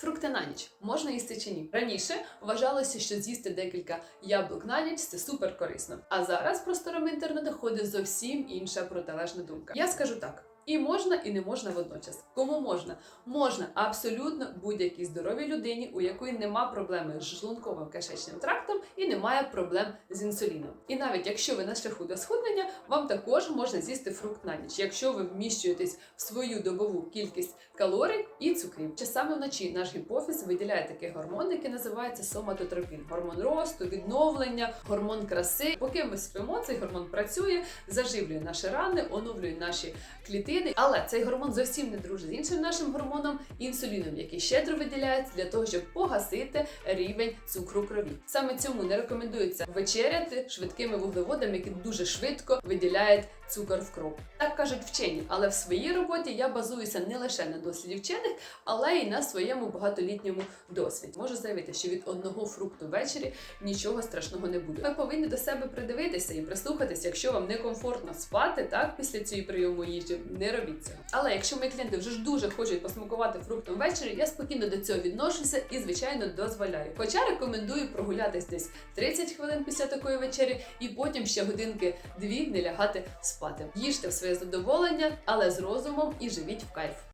Фрукти на ніч можна їсти чи ні? Раніше вважалося, що з'їсти декілька яблук на ніч це супер корисно. А зараз просторами інтернету ходить зовсім інша протилежна думка. Я скажу так. І можна, і не можна водночас. Кому можна? Можна абсолютно будь-якій здоровій людині, у якої нема проблеми з шлунковим кишечним трактом і немає проблем з інсуліном. І навіть якщо ви на шляху до схуднення, вам також можна з'їсти фрукт на ніч, якщо ви вміщуєтесь в свою добову кількість калорій і цукрів. Чи саме вночі наш гіпофіз виділяє такий гормон, який називається соматотропін, гормон росту, відновлення, гормон краси. Поки ми спимо, цей гормон працює, заживлює наші рани, оновлює наші клітини. Але цей гормон зовсім не дружить з іншим нашим гормоном інсуліном, який щедро виділяється для того, щоб погасити рівень цукру крові. Саме цьому не рекомендується вечеряти швидкими вуглеводами, які дуже швидко виділяють цукор в кров. Так кажуть вчені, але в своїй роботі я базуюся не лише на досліді вчених, але й на своєму багатолітньому досвіді. Можу заявити, що від одного фрукту ввечері нічого страшного не буде. Ви повинні до себе придивитися і прислухатися, якщо вам некомфортно спати, так після цієї прийому їжі не робіть це. Але якщо мої клієнти вже ж дуже хочуть посмакувати фруктом ввечері, я спокійно до цього відношуся і, звичайно, дозволяю. Хоча рекомендую прогулятись десь 30 хвилин після такої вечері, і потім ще годинки дві не лягати спати. Їжте в своє задоволення, але з розумом і живіть в кайф.